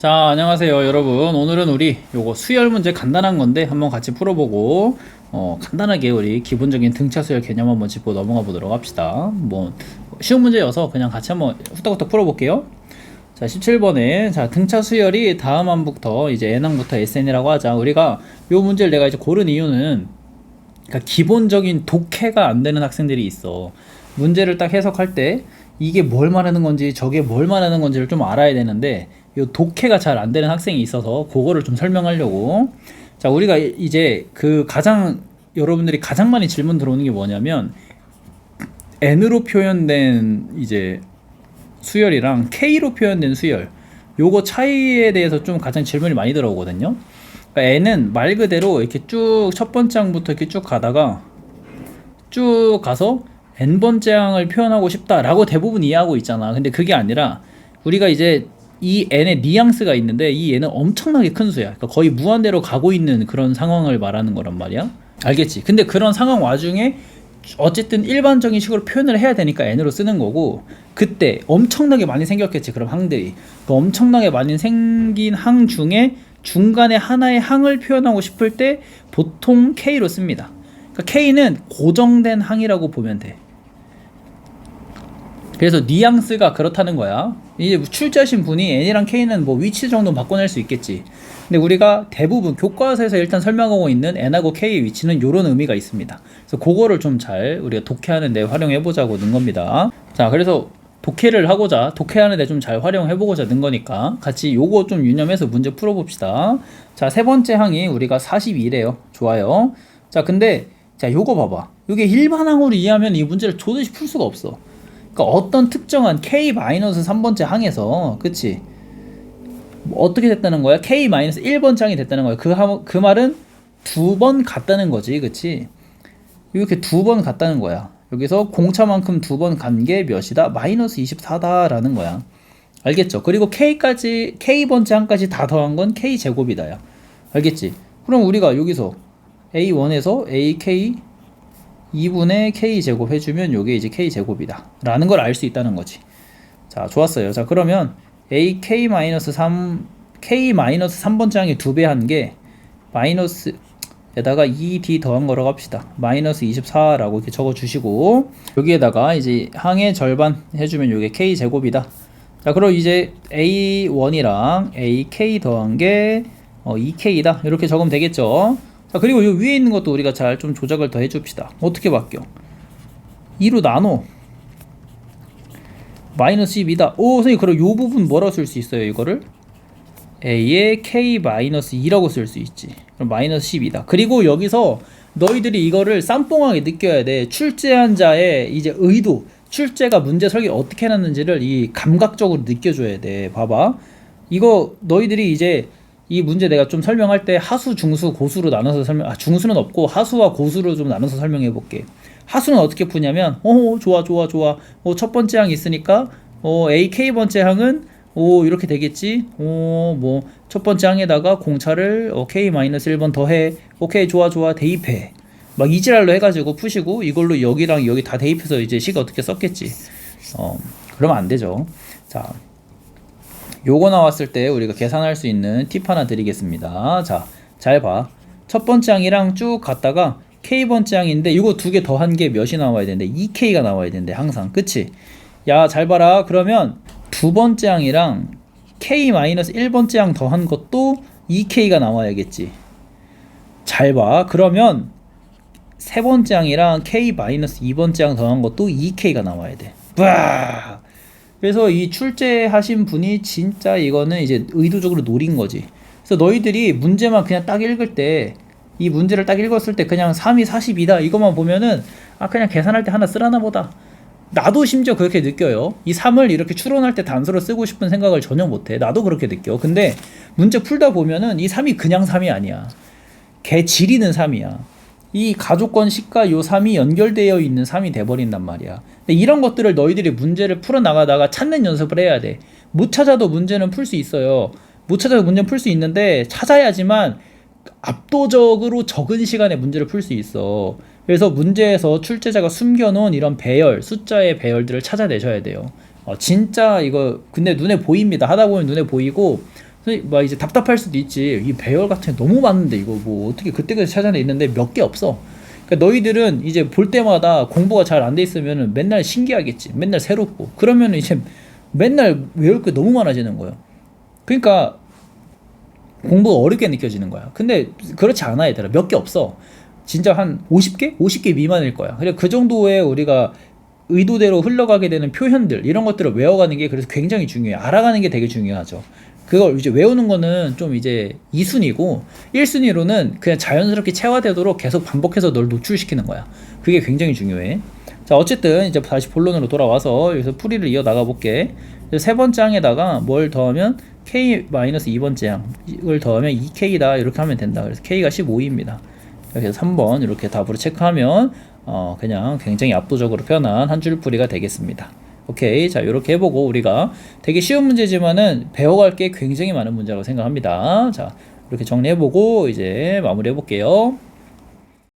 자, 안녕하세요, 여러분. 오늘은 우리 요거 수열 문제 간단한 건데 한번 같이 풀어보고, 어, 간단하게 우리 기본적인 등차 수열 개념 한번 짚고 넘어가 보도록 합시다. 뭐, 쉬운 문제여서 그냥 같이 한번 후딱후딱 풀어볼게요. 자, 17번에, 자, 등차 수열이 다음 항부터 이제 N항부터 SN이라고 하자. 우리가 요 문제를 내가 이제 고른 이유는, 그러니까 기본적인 독해가 안 되는 학생들이 있어. 문제를 딱 해석할 때, 이게 뭘 말하는 건지, 저게 뭘 말하는 건지를 좀 알아야 되는데, 요 독해가 잘 안 되는 학생이 있어서 그거를 좀 설명하려고 자 우리가 이- 이제 그 가장 여러분들이 가장 많이 질문 들어오는 게 뭐냐면 n으로 표현된 이제 수열이랑 k로 표현된 수열 요거 차이에 대해서 좀 가장 질문이 많이 들어오거든요 그러니까 n은 말 그대로 이렇게 쭉 첫 번째 항부터 이렇게 쭉 가다가 쭉 가서 n번째 항을 표현하고 싶다라고 대부분 이해하고 있잖아. 근데 그게 아니라 우리가 이제 이 n의 뉘앙스가 있는데 이 n은 엄청나게 큰 수야. 그러니까 거의 무한대로 가고 있는 그런 상황을 말하는 거란 말이야. 알겠지? 근데 그런 상황 와중에 어쨌든 일반적인 식으로 표현을 해야 되니까 n으로 쓰는 거고 그때 엄청나게 많이 생겼겠지 그럼 항들이 그 엄청나게 많이 생긴 항 중에 중간에 하나의 항을 표현하고 싶을 때 보통 k로 씁니다 그러니까 k는 고정된 항이라고 보면 돼 그래서 뉘앙스가 그렇다는 거야. 이제 출제하신 분이 n이랑 k는 뭐 위치 정도 바꿔낼 수 있겠지. 근데 우리가 대부분 교과서에서 일단 설명하고 있는 n하고 k의 위치는 이런 의미가 있습니다. 그래서 그거를 좀 잘 우리가 독해하는 데 활용해 보자고 넣은 겁니다. 자, 그래서 독해를 하고자 독해하는데 좀 잘 활용해 보고자 넣은 거니까 같이 요거 좀 유념해서 문제 풀어 봅시다. 자, 세 번째 항이 우리가 42래요. 좋아요. 자, 근데 자, 요거 봐봐. 이게 일반 항으로 이해하면 이 문제를 도저히 풀 수가 없어. 그러니까 어떤 특정한 k-3번째 항에서 그치 뭐 어떻게 됐다는 거야? k-1번째 항이 됐다는 거야. 그, 하- 그 말은 두 번 갔다는 거지. 그치 이렇게 두 번 갔다는 거야. 여기서 공차만큼 두 번 간 게 몇이다? 마이너스 24다라는 거야. 알겠죠? 그리고 k까지 k번째 항까지 다 더한 건 k 제곱이다야. 알겠지? 그럼 우리가 여기서 a1에서 ak 2분의 k 제곱 해주면 요게 이제 k 제곱이다. 라는 걸 알 수 있다는 거지. 자 좋았어요. 자 그러면 ak 마이너스 3 k 마이너스 3번째 항이 두 배 한 게 마이너스 에다가 2d 더한 거라고 합시다. 마이너스 24라고 이렇게 적어 주시고 여기에다가 이제 항의 절반 해주면 요게 k 제곱이다. 자 그럼 이제 a1이랑 ak 더한 게 어, 2k다. 이렇게 적으면 되겠죠 자 그리고 이 위에 있는 것도 우리가 잘 좀 조작을 더 해줍시다. 어떻게 바뀌어? 2로 나눠. 마이너스 12다. 오 선생님 그럼 요 부분 뭐라고 쓸 수 있어요 이거를? A의 k 마이너스 2라고 쓸 수 있지. 그럼 마이너스 12다. 그리고 여기서 너희들이 이거를 쌈뽕하게 느껴야 돼. 출제한 자의 이제 의도 출제가 문제 설계 어떻게 해놨는지를 이 감각적으로 느껴줘야 돼. 봐봐. 이거 너희들이 이제 이 문제 내가 좀 설명할 때 하수, 중수, 고수로 나눠서 설명, 아, 중수는 없고 하수와 고수로 좀 나눠서 설명해 볼게. 하수는 어떻게 푸냐면, 어, 좋아, 좋아, 좋아. 어, 첫 번째 항 있으니까, 어, AK 번째 항은, 오, 이렇게 되겠지? 오, 뭐, 첫 번째 항에다가 공차를, 어, K-1번 더해. 오케이, 좋아, 좋아, 대입해. 막 이지랄로 해가지고 푸시고, 이걸로 여기랑 여기 다 대입해서 이제 식 어떻게 썼겠지. 어, 그러면 안 되죠. 자, 요거 나왔을 때 우리가 계산할 수 있는 팁 하나 드리겠습니다. 자, 잘 봐. 첫 번째 항이랑 쭉 갔다가 K번째 항인데 이거 두 개 더한 게 몇이 나와야 되는데 2K가 나와야 되는데 항상. 그치? 야, 잘 봐라. 그러면 두 번째 항이랑 K-1번째 항 더한 것도 2K가 나와야겠지. 잘 봐. 그러면 세 번째 항이랑 K-2번째 항 더한 것도 2K가 나와야 돼. 와! 그래서 이 출제하신 분이 진짜 이거는 이제 의도적으로 노린 거지. 그래서 너희들이 문제만 그냥 딱 읽을 때, 이 문제를 딱 읽었을 때 그냥 3이 42다 이것만 보면은 아 그냥 계산할 때 하나 쓰라나 보다. 나도 심지어 그렇게 느껴요. 이 3을 이렇게 추론할 때 단수로 쓰고 싶은 생각을 전혀 못해. 나도 그렇게 느껴. 근데 문제 풀다 보면은 이 3이 그냥 3이 아니야. 개 지리는 3이야. 이 가족권 식과 요 3이 연결되어 있는 3이 돼버린단 말이야. 근데 이런 것들을 너희들이 문제를 풀어나가다가 찾는 연습을 해야 돼. 못 찾아도 문제는 풀 수 있어요. 못 찾아도 문제는 풀 수 있는데 찾아야지만 압도적으로 적은 시간에 문제를 풀 수 있어. 그래서 문제에서 출제자가 숨겨놓은 이런 배열, 숫자의 배열들을 찾아내셔야 돼요. 어, 진짜 이거 근데 눈에 보입니다. 하다 보면 눈에 보이고 막 이제 답답할 수도 있지. 이 배열 같은 게 너무 많은데 이거 뭐 어떻게 그때까지 찾아내 있는데 몇 개 없어. 그러니까 너희들은 이제 볼 때마다 공부가 잘 안 돼 있으면은 맨날 신기하겠지. 맨날 새롭고. 그러면은 이제 맨날 외울 게 너무 많아지는 거예요. 그러니까 공부가 어렵게 느껴지는 거야. 근데 그렇지 않아 얘들아. 몇 개 없어. 진짜 한 50개? 50개 미만일 거야. 그래 그 정도의 우리가 의도대로 흘러가게 되는 표현들 이런 것들을 외워가는 게 그래서 굉장히 중요해. 알아가는 게 되게 중요하죠. 그걸 이제 외우는 거는 좀 이제 2순위고 1순위로는 그냥 자연스럽게 체화되도록 계속 반복해서 널 노출시키는 거야. 그게 굉장히 중요해. 자, 어쨌든 이제 다시 본론으로 돌아와서 여기서 풀이를 이어 나가 볼게. 세 번째 항에다가 뭘 더하면 k-2번째 항을 더하면 2k다 이렇게 하면 된다. 그래서 k가 15입니다. 그래서 3번 이렇게 답으로 체크하면 어 그냥 굉장히 압도적으로 편한 한 줄 풀이가 되겠습니다. 오케이. 자, 이렇게 해보고 우리가 되게 쉬운 문제지만은 배워갈 게 굉장히 많은 문제라고 생각합니다. 자, 이렇게 정리해보고 이제 마무리해볼게요.